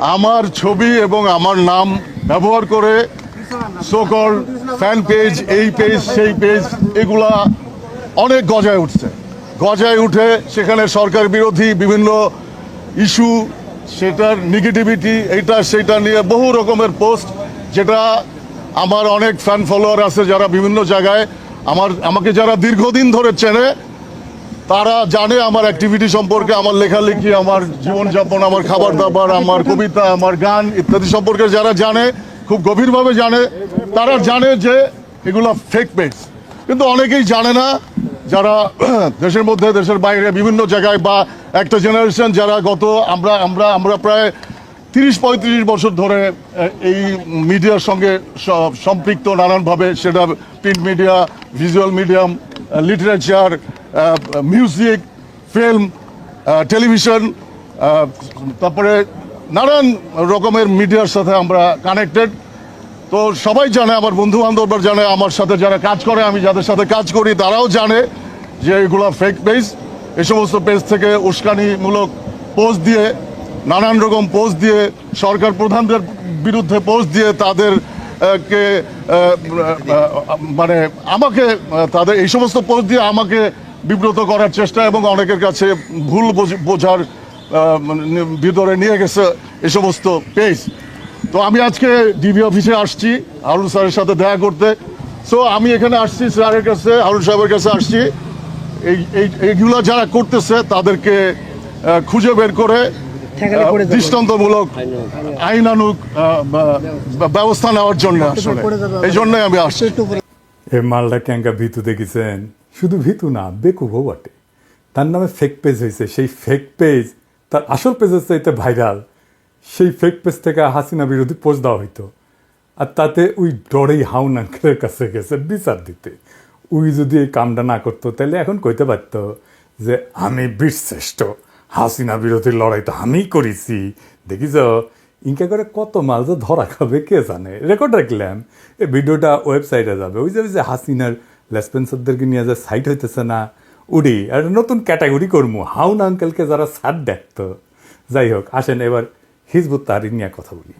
আমার ছবি এবং আমার নাম ব্যবহার করে সকল ফ্যান পেজ এই পেজ সেই পেজ এগুলা অনেক গজায় উঠছে। গজায় উঠে সেখানে সরকার বিরোধী বিভিন্ন ইস্যু, সেটার নেগেটিভিটি এইটা সেটা নিয়ে বহু রকমের পোস্ট যেটা আমার অনেক ফ্যান ফলোয়ার আছে যারা বিভিন্ন জায়গায়, আমার, আমাকে যারা দীর্ঘদিন ধরে চেনে তারা জানে আমার অ্যাক্টিভিটি সম্পর্কে, আমার লেখালেখি, আমার জীবনযাপন, আমার খাবার দাবার, আমার কবিতা, আমার গান ইত্যাদি সম্পর্কে যারা জানে, খুব গভীরভাবে জানে, তারা জানে যে এগুলো ফেক পেজ কিন্তু অনেকেই জানে না, যারা দেশের মধ্যে, দেশের বাইরে, বিভিন্ন জায়গায় বা একটা জেনারেশন যারা গত আমরা আমরা আমরা প্রায় তিরিশ, পঁয়ত্রিশ বছর ধরে এই মিডিয়ার সঙ্গে সম্পৃক্ত নানানভাবে, সেটা print media visual medium literature music film television তারপরে নানান রকমের মিডিয়ার সাথে আমরা কানেক্টেড তো সবাই জানে, আমার বন্ধু বান্ধবরা জানে, আমার সাথে যারা কাজ করে, আমি যাদের সাথে কাজ করি, তারাও জানে যে এগুলো ফেক পেজ এ সমস্ত পেজ থেকে উস্কানিমূলক পোস্ট দিয়ে, নানান রকম পোস্ট দিয়ে, সরকার প্রধানদের বিরুদ্ধে পোস্ট দিয়ে তাদের কে মানে আমাকে তাদের এই সমস্ত পোস্ট দিয়ে আমাকে বিব্রত করার চেষ্টা এবং অনেকের কাছে ভুল বোঝ- বোঝার মানে ভিতরে নিয়ে গেছে এই সমস্ত পেজ তো আমি আজকে ডিবি অফিসে আসছি হারুন স্যারের সাথে দেখা করতে সো আমি এখানে আসছি স্যারের কাছে, হারুন সাহেবের কাছে আসছি এই এই, এইগুলো যারা করতেছে তাদেরকে খুঁজে বের করে। দৃষ্টান্তমূলক আইনানুক ব্যবস্থা নেওয়ার জন্য আসলে। এই জন্যই আমি আসছি। এ মালটা ক্যাঙ্কা ভিতু দেখেছেন? শুধু ভিতু না বেকুবও বটে। তার নামে ফেক পেজ হয়েছে সেই ফেক পেজ তার আসল পেজের চাইতে ভাইরাল সেই ফেক পেজ থেকে হাসিনা বিরোধী পোস্ট দেওয়া হইতো। আর তাতে ওই ডরেই হাউন আঙ্কেলের কাছে গেছে বিচার দিতে। ওই যদি এই কামটা না করতো তাহলে এখন কইতে পারতো যে আমি বীরশ্রেষ্ঠ। হাসিনা বিরোধীর লড়াই তো আমি করেছি। দেখিছ ইনকা করে কত মাল যে ধরা খাবে, কে জানে? রেকর্ড রাখলাম। এই ভিডিওটা ওয়েবসাইটে যাবে। ওই যে ওই যে হাসিনার লেসপেন্সারদেরকে নিয়ে যে সাইট হইতেছে না, উড়ি। আর নতুন ক্যাটাগরি কর্মু, হাউন আঙ্কেলকে যারা সার দেখত। যাই হোক, আসেন, এবার হিজবুত তারিন নিয়ে কথা বলি।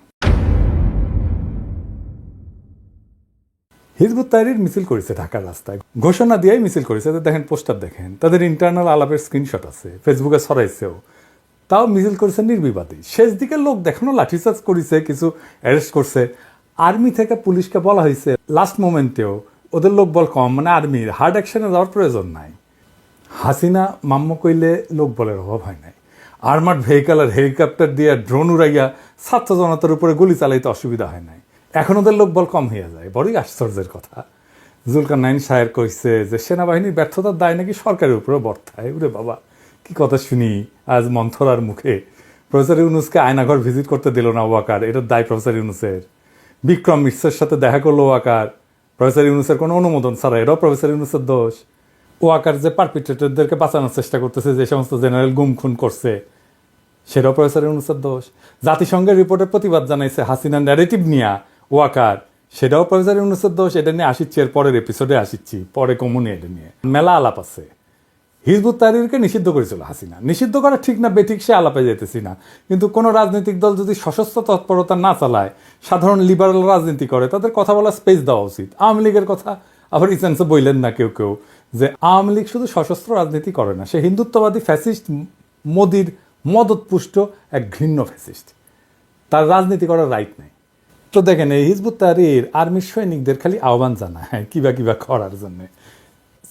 হিজবুত তাহরির মিছিল করেছে ঢাকার রাস্তায়। ঘোষণা দিয়েই মিছিল করেছে। দেখেন, পোস্টার দেখেন। তাদের ইন্টারনাল আলাপের স্ক্রিনশট আছে। ফেসবুকে ছড়াইছেও। তাও মিছিল করেছে নির্বিবাদী। শেষ দিকে লোক দেখানো লাঠিচার্জ করেছে, কিছু অ্যারেস্ট করছে। আর্মি থেকে পুলিশকে বলা হয়েছে লাস্ট মোমেন্টেও ওদের লোক বল কম। মানে আর্মির হার্ড অ্যাকশনে যাওয়ার প্রয়োজন নাই। হাসিনা মাম্ম কইলে লোক বলের অভাব হয় নাই। আর্মার্ড ভেহিকাল আর হেলিকপ্টার দিয়ে ড্রোন উড়াইয়া ছাত্র জনতার উপরে গুলি চালাইতে অসুবিধা হয় নাই। এখন ওদের লোক বল কম হয়ে যায়, বড়ই আশ্চর্যের কথা। জুলকার নাইন সাহের কইছে যে, সেনাবাহিনীর ব্যর্থতার দায় নাকি সরকারের উপরে বর্তায়। উরে বাবা, কি কথা শুনি, আজ মন্থরার মুখে। প্রফেসর ইউনুসকে আয়নাঘর ভিজিট করতে দিল না ওয়াকার, এটার দায় প্রফেসর ইউনুসের। বিক্রম মিশ্রের সাথে দেখা করল ওয়াকার। প্রফেসর ইউনুসের কোনো অনুমোদন ছাড়া এটাও প্রফেসর ইউনুসের দোষ। ওয়াকার যে পারপিট্রেটরদেরকে বাঁচানোর চেষ্টা করতেছে, যে সমস্ত জেনারেল গুম খুন করছে, সেটাও প্রফেসর ইউনুসের দোষ। জাতিসংঘের রিপোর্টের প্রতিবাদ জানাইছে হাসিনা ন্যারেটিভ নিয়া। ওয়াকার সেটাও প্রফেসর ইউনুসের দোষ এটা নিয়ে আসিচ্ছি, এর পরের এপিসোডে আসিচ্ছি, পরে কমুনি এটা নিয়ে। মেলা আলাপ আছে। হিজবুত তাহরিরকে নিষিদ্ধ করেছিল হাসিনা। নিষিদ্ধ করা ঠিক না, বেঠিক সে আলাপে যেতেছি না। কিন্তু কোনো রাজনৈতিক দল যদি সশস্ত্র তৎপরতা না চালায়, সাধারণ লিবারাল রাজনীতি করে, তাদের কথা বলার স্পেস দেওয়া উচিত। আওয়ামী লীগের কথা আবার ইসেন্সে বললেন না কেউ কেউ যে আওয়ামী লীগ শুধু সশস্ত্র রাজনীতি করে না, সে হিন্দুত্ববাদী ফ্যাসিস্ট মোদির মদতপুষ্ট এক ঘৃণ্য ফ্যাসিস্ট তার রাজনীতি করার রাইট নেই। তো দেখেন, এই হিজবুত তাহরির আর্মির সৈনিকদের খালি আহ্বান জানায় কিবা কিবা করার জন্য।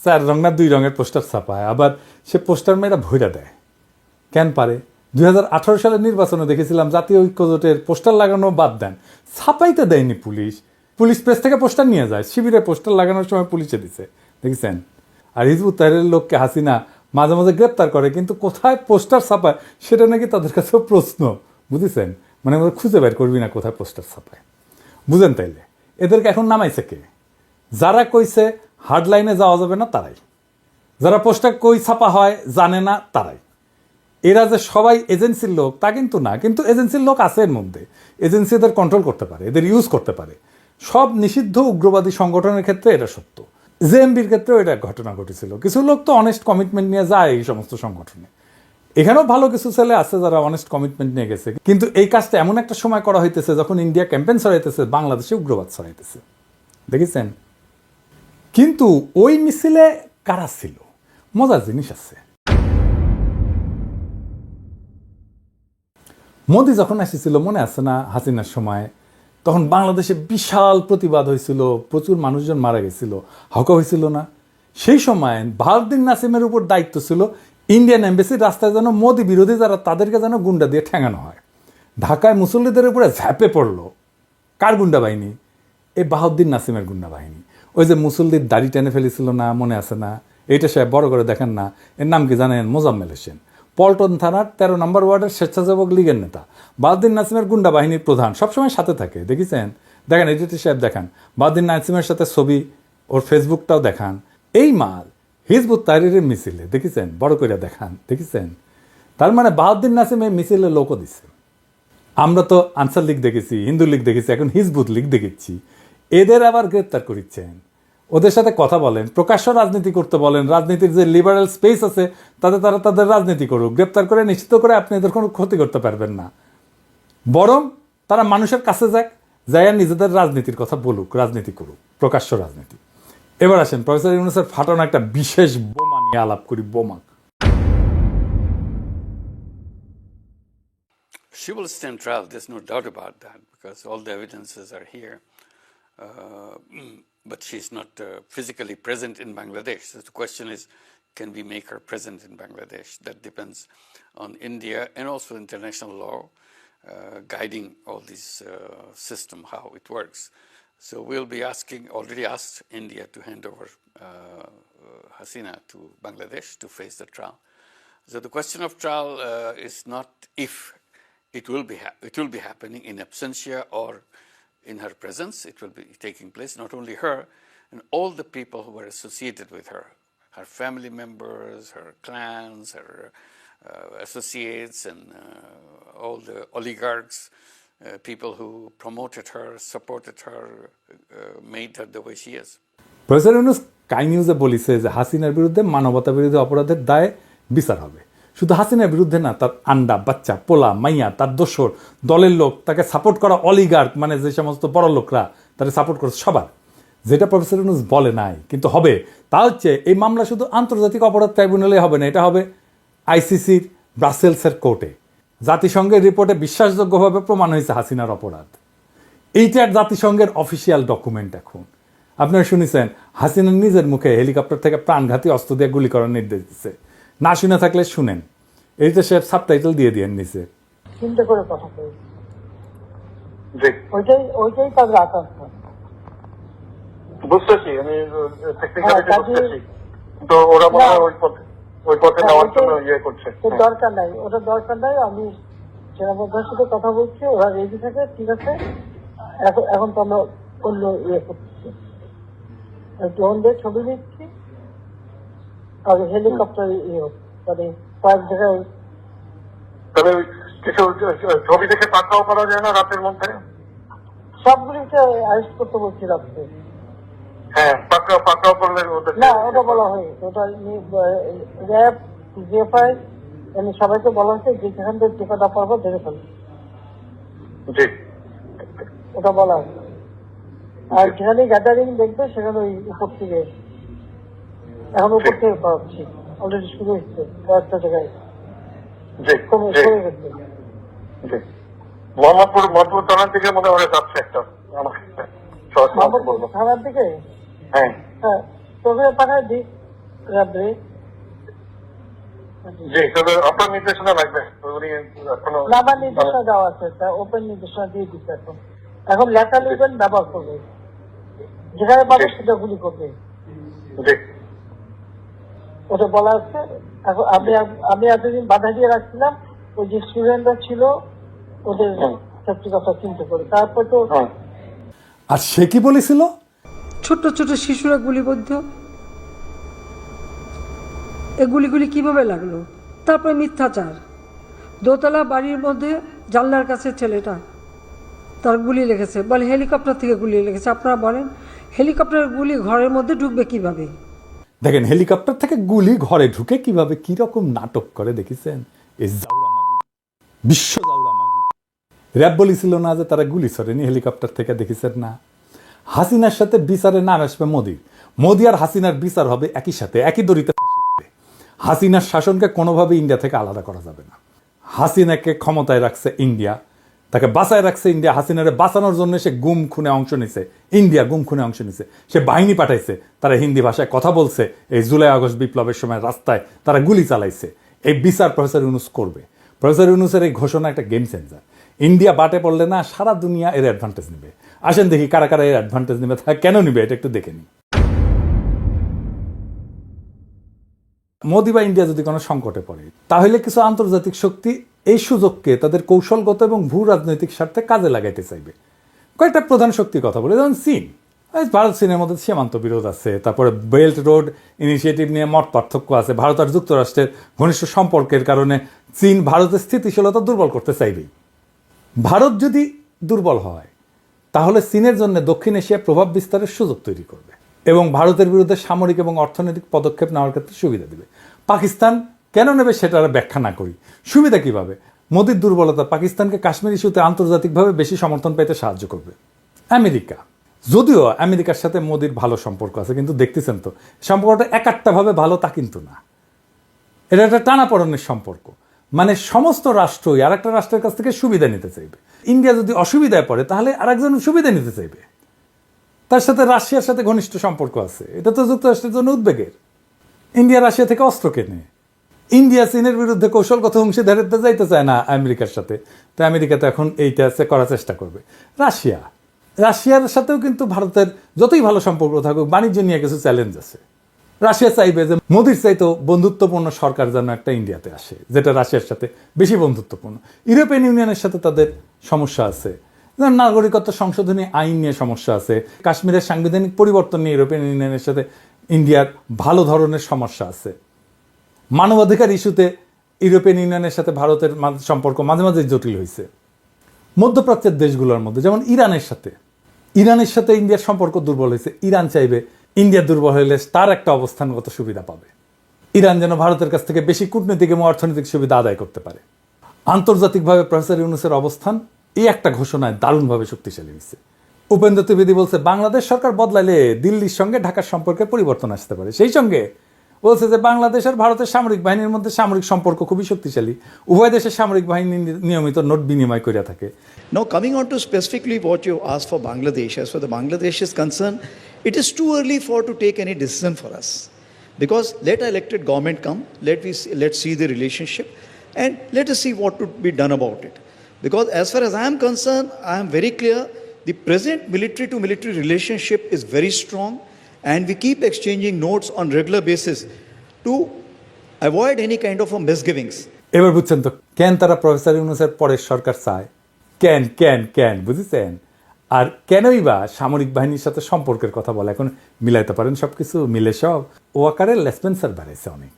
চার রং না দুই রঙের পোস্টার ছাপায়, আবার সে পোস্টার মেয়েরা ভৈরা দেয়। কেন পারে? দুই সালের নির্বাচনে দেখেছিলাম জাতীয় ঐক্য জোটের পোস্টার লাগানো বাদ দেন। ছাপাইতে দেয়নি পুলিশ। পুলিশ প্রেস থেকে পোস্টার নিয়ে যায়, শিবিরে পোস্টার লাগানোর সময় পুলিশে দিছে, দেখেছেন? আর হিজবুত তাহরির লোককে হাসিনা মাঝে মাঝে গ্রেপ্তার করে, কিন্তু কোথায় পোস্টার ছাপায়, সেটা নাকি তাদের কাছেও প্রশ্ন, বুঝেছেন? মানে খুঁজে বের করবি না কোথায় পোস্টার ছাপায়। বুঝেন তাইলে। এদেরকে এখন নামাইছে কে? যারা কইছে হার্ড লাইনে যাওয়া যাবে না, তারাই। যারা পোস্টার কই ছাপা হয়, জানে না, তারাই। এরা যে সবাই এজেন্সির লোক, তা কিন্তু না। কিন্তু এজেন্সির লোক আছে এর মধ্যে। এজেন্সি এদের কন্ট্রোল করতে পারে, এদের ইউজ করতে পারে। সব নিষিদ্ধ উগ্রবাদী সংগঠনের ক্ষেত্রে এটা সত্য। জেএমবির ক্ষেত্রেও এটা ঘটনা ঘটেছিল। কিছু লোক তো অনেস্ট কমিটমেন্ট নিয়ে যায় এই সমস্ত সংগঠনে। এখানেও ভালো কিছু ছেলে আছে যারা অনেস্ট কমিটমেন্ট নিয়ে গেছে। কিন্তু এই কাজটা এমন একটা সময় করা হইতেছে যখন ইন্ডিয়া ক্যাম্পেইন ছড়াইতেছে, বাংলাদেশে উগ্রবাদ ছড়াইতেছে। দেখেছেন? কিন্তু ওই মিছিলে কারা ছিল? মজার জিনিস আছে। মোদি যখন এসেছিল, মনে আছে না হাসিনার সময়? তখন বাংলাদেশে বিশাল প্রতিবাদ হয়েছিল, প্রচুর মানুষজন মারা গেছিল হাউকা হয়েছিল না। সেই সময় ভারতদিন নাসিমের উপর দায়িত্ব ছিল ইন্ডিয়ান এম্বাসির রাস্তায় যেন মোদি বিরোধী যারা, তাদেরকে যেন গুন্ডা দিয়ে ঠেঙানো হয়। ঢাকায় মুসল্লিদের উপরে ঝাঁপে পড়ল। কার গুন্ডা বাহিনী? এই বাহাউদ্দিন নাসিমের গুন্ডা বাহিনী। ওই যে মুসল্লির দাড়ি টেনে ফেলেছিল না, মনে আছে না? এইটা সে বড় করে দেখেন না। এর নাম কি জানেন? মোজাম্মেল হোসেন। পল্টন থানার তেরো নম্বর ওয়ার্ডের স্বেচ্ছাসেবক লীগের নেতা। বাহাউদ্দিন নাসিমের গুন্ডা বাহিনীর প্রধান। সবসময় সাথে থাকে, দেখেছেন? দেখেন, এডিটর সাহেব দেখান। বাহাউদ্দিন নাসিমের সাথে ছবি ওর ফেসবুকটাও দেখান। এই মাল হিজবুত তাহরিরের মিছিলে, দেখেছেন? বড় করে দেখান, দেখেছেন? তার মানে বাহাউদ্দিন নাসিম এই মিছিলে লোকও দিছে। আমরা তো আনসার লীগ দেখেছি, হিন্দু লীগ দেখেছি, এখন হিজবুত লীগ দেখেছি। এদের আবার গ্রেপ্তার করিচ্ছেন। ওদের সাথে কথা বলেন, প্রকাশ্য রাজনীতি করতে বলেন, রাজনীতির যে লিবারেল স্পেস আছে, তাতে তারা তাদের রাজনীতি করুক। গ্রেপ্তার করে নিশ্চিত করে আপনি এদের কোনো ক্ষতি করতে পারবেন না। বরং তারা মানুষের কাছে যাক, যাইয়া নিজেদের রাজনীতির কথা বলুক, রাজনীতি করুক, প্রকাশ্য রাজনীতি। এবার আসেন প্রফেসর ইউনুসের ফাটানো একটা বিশেষ বোমা নিয়ে আলাপ করি বোমা She will stand trial, there's no doubt about that, because all the evidences are here. Uh, but she's not uh, physically present in Bangladesh. So the question is, can we make her present in Bangladesh? That depends on India and also international law uh, guiding all this uh, system, how it works. So we'll be asking, already asked India to hand over uh, uh, Hasina to Bangladesh to face the trial. So the question of trial uh, is not if it will be it will be happening in absentia or in her presence. It will be taking place. Not only her, and all the people who were associated with her, her family members, her clans, her uh, associates, and uh, all the oligarchs, uh, people who promoted her, supported her, uh, made her the way she is. Professor Yunus কাই নিউজে বলিছে যে হাসিনার বিরুদ্ধে মানবতা বিরোধী অপরাধের দায়ে বিচার হবে। শুধু হাসিনার বিরুদ্ধে না তার আন্ডা বাচ্চা পোলা মাইয়া তার দোসর দলের লোক তাকে সাপোর্ট করা অলিগার্ক মানে যে সমস্ত বড় লোকরা তাকে সাপোর্ট করছে সবার। যেটা প্রফেসর ইউনুস বলে নাই কিন্তু হবে। তা হচ্ছে এই মামলা শুধু আন্তর্জাতিক অপরাধ ট্রাইব্যুনালে হবে না এটা হবে আইসিসির ব্রাসেলসের কোর্টে জাতিসংঘের রিপোর্টে বিশ্বাসযোগ্যভাবে প্রমাণ হয়েছে হাসিনার অপরাধ। এইটার জাতিসংঘের অফিসিয়াল ডকুমেন্ট এখন। আপনারা শুনেছেন হাসিনা নিজের মুখে হেলিকপ্টার থেকে প্রাণঘাতী অস্ত্র দিয়ে গুলি করার নির্দেশ দিচ্ছে না শুনে থাকলে শুনেন। এইটা সে সাবটাইটেল দিয়ে দিয়ে নিছে। চিন্তা করে কথা কই। ওইটাই ওইটাই তাদের আকাঙ্ক্ষা। বুঝতেছি আমি টেকনিক্যালি হ্যাঁ, বুঝতেছি। তো ওরা না। ওই পথে ওই পথে হ্যাঁ, ওইটাই- জন্য ইয়ে করছে। দরকার নাই ওটা দরকার নাই আমি সাথে কথা বলছি ওরা রেডি থাকে ঠিক আছে। এখন এখন তো আমরা অন্য ইয়ে ছবি দিচ্ছি আর হেলিকপ্টার ইয়ে। মানে কয়েক জায়গায় তবে কিছু ছবি দেখে পাকাও করা যায় না রাতের মধ্যে? সবগুলিকে অ্যারেস্ট করতে বলছি রাত্রে। হ্যাঁ পাকা পাকাও করলে না ওটা বলা ওটা র্যাব জিএফআই এমনি সবাইকে বলা হয়েছে যে যেখান থেকে টিকাটা পারব ধরে জি। ওটা বলা আর যেখানে গ্যাদারিং দেখবে সেখানে ওই উপর থেকে এখন উপর থেকে অলরেডি শুরু হচ্ছে কয়েকটা জায়গায়। মোহাম্মদপুর মোহাম্মদপুর থানার দিকে মনে হয় যাচ্ছে একটা। আমাকে থানার দিকে? হ্যাঁ। হ্যাঁ তোকে দিই র্যাবে জি তবে আপনার নির্দেশনা লাগবে। উনি এখনও আমার নির্দেশনা দেওয়া আছে ওপেন নির্দেশনা দিয়ে দিচ্ছে এখন। এখন লেখা লিখবেন ব্যবহার করবে। যেখানে পাবে সেটা গুলি করবে। ওটা বলা আছে। এখন আমি আমি এতদিন বাধা দিয়ে রাখছিলাম ওই যে স্টুডেন্টরা ছিল ওদের সত্যি কথা চিন্তা করে। তারপর তো হ্যাঁ আর সে কি বলেছিল? ছোট্ট ছোট শিশুরা গুলিবদ্ধ। এ গুলিগুলি কীভাবে লাগল? তারপরে মিথ্যাচার। দোতলা বাড়ির মধ্যে জানলার কাছে ছেলেটা তার গুলি লেগেছে। বলে, হেলিকপ্টার থেকে গুলি লেগেছে। আপনারা বলেন হেলিকপ্টারের গুলি ঘরের মধ্যে ঢুকবে কীভাবে? দেখেন, হেলিকপ্টার থেকে গুলি ঘরে ঢুকে কীভাবে, কি রকম নাটক করে, দেখেছেন? এই জাউরামাগি বিশ্ব র্যাব বলেছিল না যে তারা গুলি ছড়েনি, হেলিকপ্টার থেকে, দেখেছেন না? হাসিনার সাথে বিচারে নাম আসবে মোদির মোদি আর হাসিনার বিচার হবে একই সাথে, একই দড়িতে। হাসিনার শাসনকে কোনোভাবে ইন্ডিয়া থেকে আলাদা করা যাবে না। হাসিনাকে ক্ষমতায় রাখছে ইন্ডিয়া। তাকে বাঁচায় রাখছে ইন্ডিয়া। হাসিনারে বাঁচানোর জন্য সে গুম খুনে অংশ নিছে। ইন্ডিয়া গুম খুনে অংশ নিছে। সে বাহিনী পাঠাইছে। তারা হিন্দি ভাষায় কথা বলছে। এই জুলাই আগস্ট বিপ্লবের সময় রাস্তায় তারা গুলি চালাইছে। এই বিচার প্রফেসর ইউনুস করবে। প্রফেসর ইউনুসের এই ঘোষণা একটা গেম চেঞ্জার ইন্ডিয়া বাটে পড়লে না সারা দুনিয়া এর অ্যাডভান্টেজ নেবে। আসেন দেখি কারা কারা এর অ্যাডভান্টেজ নেবে তা কেন নিবে, এটা একটু দেখে নিই। মোদি বা ইন্ডিয়া যদি কোনো সংকটে পড়ে, তাহলে কিছু আন্তর্জাতিক শক্তি এই সুযোগকে তাদের কৌশলগত এবং ভূ রাজনৈতিক স্বার্থে কাজে লাগাইতে চাইবে। কয়েকটা প্রধান শক্তির কথা বলে, যেমন চীন। ভারত, চীনের মধ্যে সীমান্ত বিরোধ আছে, তারপরে বেল্ট রোড ইনিশিয়েটিভ নিয়ে মত পার্থক্য আছে। ভারত আর যুক্তরাষ্ট্রের ঘনিষ্ঠ সম্পর্কের কারণে চীন ভারতের স্থিতিশীলতা দুর্বল করতে চাইবেই। ভারত যদি দুর্বল হয়, তাহলে চীনের জন্য দক্ষিণ এশিয়া প্রভাব বিস্তারের সুযোগ তৈরি করবে এবং ভারতের বিরুদ্ধে সামরিক এবং অর্থনৈতিক পদক্ষেপ নেওয়ার ক্ষেত্রে সুবিধা দেবে। পাকিস্তান কেন নেবে সেটা আর ব্যাখ্যা না করি। সুবিধা কীভাবে? মোদির দুর্বলতা পাকিস্তানকে কাশ্মীর ইস্যুতে আন্তর্জাতিকভাবে বেশি সমর্থন পেতে সাহায্য করবে। আমেরিকা। যদিও আমেরিকার সাথে মোদির ভালো সম্পর্ক আছে, কিন্তু দেখতেছেন তো, সম্পর্কটা একাত্তাভাবে ভালো তা কিন্তু না। এটা একটা টানাপড়নের সম্পর্ক। মানে সমস্ত রাষ্ট্রই আর একটা রাষ্ট্রের কাছ থেকে সুবিধা নিতে চাইবে। ইন্ডিয়া যদি অসুবিধায় পড়ে, তাহলে আরেকজন সুবিধা নিতে চাইবে। তার সাথে রাশিয়ার সাথে ঘনিষ্ঠ সম্পর্ক আছে। এটা তো যুক্তরাষ্ট্রের জন্য উদ্বেগের। ইন্ডিয়া রাশিয়া থেকে অস্ত্র কেনে। ইন্ডিয়া চীনের বিরুদ্ধে কৌশলগত অংশীদারিত্বে যাইতে চায় না আমেরিকার সাথে। তো আমেরিকা তো এখন এইটা করার চেষ্টা করবে। রাশিয়া। রাশিয়ার সাথেও কিন্তু ভারতের যতই ভালো সম্পর্ক থাকুক, বাণিজ্য নিয়ে কিছু চ্যালেঞ্জ আছে। রাশিয়া চাইবে যে মোদির চাইতো বন্ধুত্বপূর্ণ সরকার যেন একটা ইন্ডিয়াতে আসে, যেটা রাশিয়ার সাথে বেশি বন্ধুত্বপূর্ণ। ইউরোপিয়ান ইউনিয়নের সাথে তাদের সমস্যা আছে। নাগরিকত্ব সংশোধনী আইন নিয়ে সমস্যা আছে। কাশ্মীরের সাংবিধানিক পরিবর্তন নিয়ে ইউরোপিয়ান ইউনিয়নের সাথে ইন্ডিয়ার ভালো ধরনের সমস্যা আছে। মানবাধিকার ইস্যুতে ইউরোপিয়ান ইউনিয়নের সাথে ভারতের সম্পর্ক মাঝে মাঝে জটিল হয়েছে। মধ্যপ্রাচ্যের দেশগুলোর মধ্যে, যেমন ইরানের সাথে। ইরানের সাথে ইন্ডিয়ার সম্পর্ক দুর্বল হয়েছে। ইরান চাইবে ইন্ডিয়া দুর্বল হলে তার একটা অবস্থানগত সুবিধা পাবে। ইরান যেন ভারতের কাছ থেকে বেশি কূটনৈতিক এবং অর্থনৈতিক সুবিধা আদায় করতে পারে। আন্তর্জাতিকভাবে প্রফেসর ইউনুসের অবস্থান এই একটা ঘোষণায় দারুণভাবে শক্তিশালী হয়েছে উপেন্দ্র ত্রিবেদী বলছে বাংলাদেশ সরকার বদলাইলে দিল্লির সঙ্গে ঢাকার সম্পর্কে পরিবর্তন আসতে পারে। সেই সঙ্গে বলছে যে বাংলাদেশ আর ভারতের সামরিক বাহিনীর মধ্যে সামরিক সম্পর্ক খুবই শক্তিশালী। উভয় দেশের সামরিক বাহিনী নিয়মিত নোট বিনিময় করিয়া থাকে। Now, coming on to specifically what you asked for Bangladesh, as far the Bangladesh is concerned, it is too early for to take any decision for us. Because let our elected government come, let we see, let's see the relationship, and let us see what to be done about it. Because as far as I am concerned, I am very clear the present military to military relationship is very strong, and we keep exchanging notes on regular basis to avoid any kind of a misgivings. এবার বুঝছেন তো কেন তারা professor ইউনুসের পরের সরকার চায় কেন কেন কেন বুঝেছেন আর কেনই বা সামরিক বাহিনীর সাথে সম্পর্কের কথা বলে? এখন মিলাইতে পারেন সব কিছু মিলে সব। ওয়াকারের লেসপেন্সার বাড়াইছে অনেক।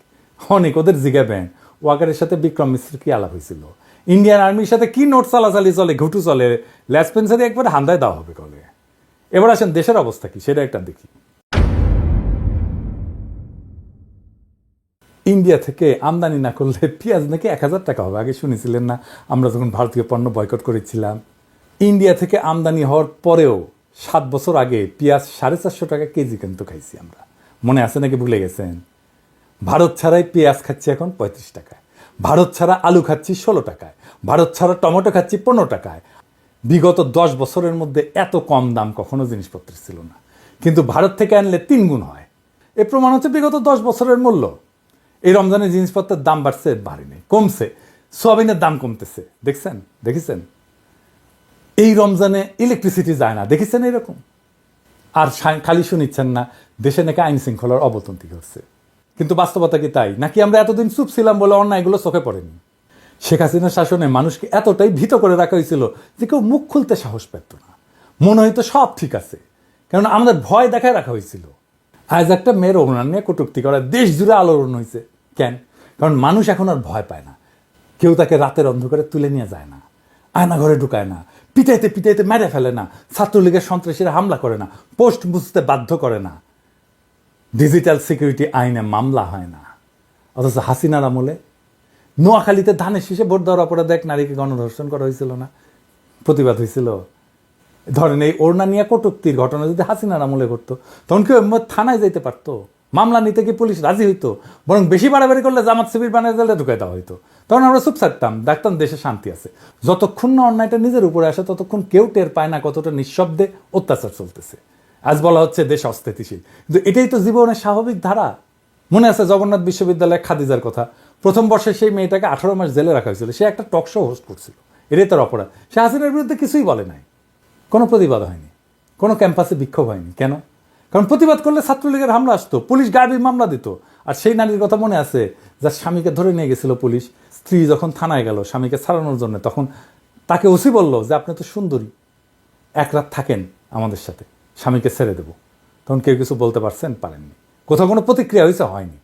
অনেক ওদের জিগাবেন ওয়াকারের সাথে বিক্রম মিশ্র কি আলাপ হয়েছিল? ইন্ডিয়ান আর্মির সাথে কি নোট চালাচালি চলে, ঘুটু চলে? লেসপেন্সারে একবার হান্দায় দেওয়া হবে কলে। এবার আসেন দেশের অবস্থা কি, সেটা একটা দেখি। ইন্ডিয়া থেকে আমদানি না করলে পেঁয়াজ নাকি এক হাজার টাকা হবে? আগে শুনেছিলেন না, আমরা যখন ভারতীয় পণ্য বয়কট করেছিলাম। ইন্ডিয়া থেকে আমদানি হওয়ার পরেও সাত বছর আগে পেঁয়াজ সাড়ে চারশো টাকা কেজি কিন্তু খাইছি আমরা। মনে আছে নাকি ভুলে গেছেন? ভারত ছাড়াই পেঁয়াজ খাচ্ছি এখন পঁয়ত্রিশ টাকায়। ভারত ছাড়া আলু খাচ্ছি ষোলো টাকায়। ভারত ছাড়া টমেটো খাচ্ছি পনেরো টাকায়। বিগত দশ বছরের মধ্যে এত কম দাম কখনো জিনিসপত্রের ছিল না। কিন্তু ভারত থেকে আনলে তিন গুণ হয়। এ প্রমাণ হচ্ছে বিগত দশ বছরের মূল্য। এই রমজানের জিনিসপত্রের দাম বাড়ছে, বাড়েনি, কমছে। সোয়াবিনের দাম কমতেছে। দেখছেন? দেখেছেন? এই রমজানে ইলেকট্রিসিটি যায় না। দেখেছেন এরকম? আর খালি শুনিচ্ছেন না, দেশে নাকি আইন শৃঙ্খলার অবনতি হচ্ছে কিন্তু বাস্তবতা কি তাই? নাকি আমরা এতদিন চুপ ছিলাম বলে অন্যায়গুলো চোখে পড়েনি? শেখ হাসিনার শাসনে মানুষকে এতটাই ভীত করে রাখা হয়েছিল যে কেউ মুখ খুলতে সাহস পেত না। মনে হয়তো সব ঠিক আছে কারণ আমাদের ভয় দেখায় রাখা হয়েছিল। আজ একটা মেয়ের অভিমান নিয়ে কটুক্তি করা দেশ জুড়ে আলোড়ন হয়েছে। কেন? কারণ মানুষ এখন আর ভয় পায় না। কেউ তাকে রাতের অন্ধকারে তুলে নিয়ে যায় না। আয়না ঘরে ঢুকায় না, পিটাইতে পিটাইতে মেরে ফেলে না, ছাত্রলীগের সন্ত্রাসীরা হামলা করে না, পোস্ট বুঝতে বাধ্য করে না। ডিজিটাল সিকিউরিটি আইনে মামলা হয় না। অথচ হাসিনার আমলে নোয়াখালীতে ধানের শীষে ভোট দেওয়ার অপরাধে এক নারীকে গণধর্ষণ করা হয়েছিল না, প্রতিবাদ হয়েছিল। ধরেন এই ওড়না নিয়ে কটুক্তির ঘটনা যদি হাসিনার আমলে করতো তখন কেউ থানায় যাইতে পারতো? মামলা নিতে কি পুলিশ রাজি হইতো, বরং বেশি বাড়াবাড়ি করলে জামাত শিবির বানিয়ে দিলে ঢুকাই দেওয়া হইতো। তখন আমরা চুপ থাকতাম, দেখতাম দেশে শান্তি আছে। যতক্ষণ না অন্যায়টা নিজের উপরে আসে, ততক্ষণ কেউ টের পায় না কতটা নিঃশব্দে অত্যাচার চলতেছে। আজ বলা হচ্ছে দেশ অস্থিতিশীল। কিন্তু এটাই তো জীবনের স্বাভাবিক ধারা। মনে আছে জগন্নাথ বিশ্ববিদ্যালয়ে খাদিজার কথা। প্রথম বর্ষে সেই মেয়েটাকে আঠারো মাস জেলে রাখা হয়েছিল। সে একটা টক শো হোস্ট করছিল। এটাই তার অপরাধ। সে হাসিনার বিরুদ্ধে কিছুই বলে নাই। কোনো প্রতিবাদ হয়নি। কোনো ক্যাম্পাসে বিক্ষোভ হয়নি। কেন? কারণ প্রতিবাদ করলে ছাত্রলীগের হামলা আসতো, পুলিশ গাড়ি মামলা দিত। আর সেই নারীর কথা মনে আছে, যার স্বামীকে ধরে নিয়ে গেছিল পুলিশ। স্ত্রী যখন থানায় গেল, স্বামীকে ছাড়ানোর জন্য, তখন তাকে ওসি বলল যে, আপনি তো সুন্দরী। এক রাত থাকেন আমাদের সাথে। স্বামীকে ছেড়ে দেব। তখন কেউ কিছু বলতে পারছেন, পারেননি। কোথাও কোনো প্রতিক্রিয়া হয়েছে? হয়নি।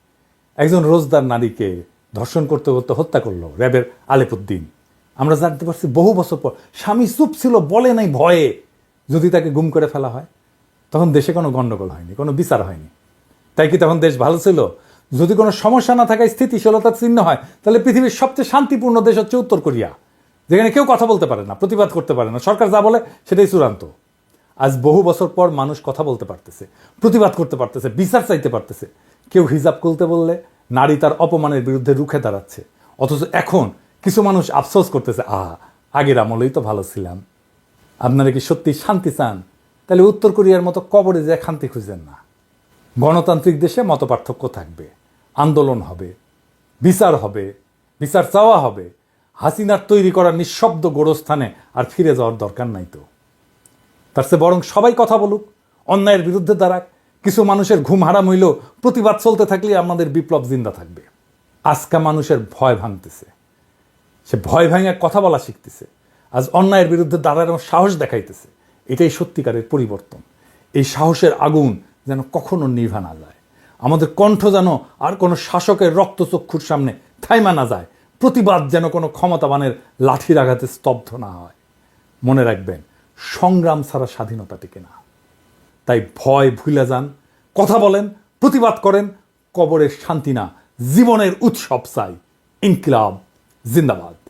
একজন রোজদার নারীকে ধর্ষণ করতে করতে হত্যা করল র্যাবের আলেপুদ্দিন। আমরা জানতে পারছি বহু বছর পর, স্বামী চুপ ছিল, বলে নাই ভয়ে, যদি তাকে গুম করে ফেলা হয়। তখন দেশে কোনো গণ্ডগোল হয়নি, কোনো বিচার হয়নি। তাই কি তখন দেশ ভালো ছিল? যদি কোনো সমস্যা না থাকায় স্থিতিশীলতার চিহ্ন হয়, তাহলে পৃথিবীর সবচেয়ে শান্তিপূর্ণ দেশ হচ্ছে উত্তর কোরিয়া, যেখানে কেউ কথা বলতে পারে না, প্রতিবাদ করতে পারে না। সরকার যা বলে সেটাই চূড়ান্ত। আজ বহু বছর পর মানুষ কথা বলতে পারতেছে, প্রতিবাদ করতে পারতেছে, বিচার চাইতে পারতেছে। কেউ হিজাব খুলতে বললে নারী তার অপমানের বিরুদ্ধে রুখে দাঁড়াচ্ছে। অথচ এখন কিছু মানুষ আফসোস করতেছে, আহা, আগের আমলেই তো ভালো ছিলাম। আপনারা কি সত্যি শান্তি চান? তাহলে উত্তর কোরিয়ার মতো কবরে যায় শান্তি খুঁজেন না। গণতান্ত্রিক দেশে মতপার্থক্য থাকবে। আন্দোলন হবে, বিচার হবে, বিচার চাওয়া হবে। হাসিনার তৈরি করা নিঃশব্দ গোড়স্থানে আর ফিরে যাওয়ার দরকার নাই তো। তার চেয়ে বরং সবাই কথা বলুক, অন্যায়ের বিরুদ্ধে দাঁড়াক, কিছু মানুষের ঘুম হারাম হইলেও প্রতিবাদ চলতে থাকলে আমাদের বিপ্লব জিন্দা থাকবে। আজকা মানুষের ভয় ভাঙতেছে। সে ভয় ভাঙে কথা বলা শিখতেছে। আজ অন্যায়ের বিরুদ্ধে দাঁড়ানোর সাহস দেখাইতেছে। এটাই সত্যিকারের পরিবর্তন। এই সাহসের আগুন যেন কখনো নিভা না যায়। আমাদের কণ্ঠ যেন আর কোনো শাসকের রক্তচক্ষুর সামনে থাইমা না যায়। প্রতিবাদ যেন কোনো ক্ষমতাবানের লাঠির আঘাতে স্তব্ধ না হয়। মনে রাখবেন, সংগ্রাম ছাড়া স্বাধীনতা টিকে না। তাই ভয় ভুলে যান, কথা বলেন, প্রতিবাদ করেন, কবরের শান্তি না, জীবনের উৎসব চাই। ইনকিলাব, জিন্দাবাদ।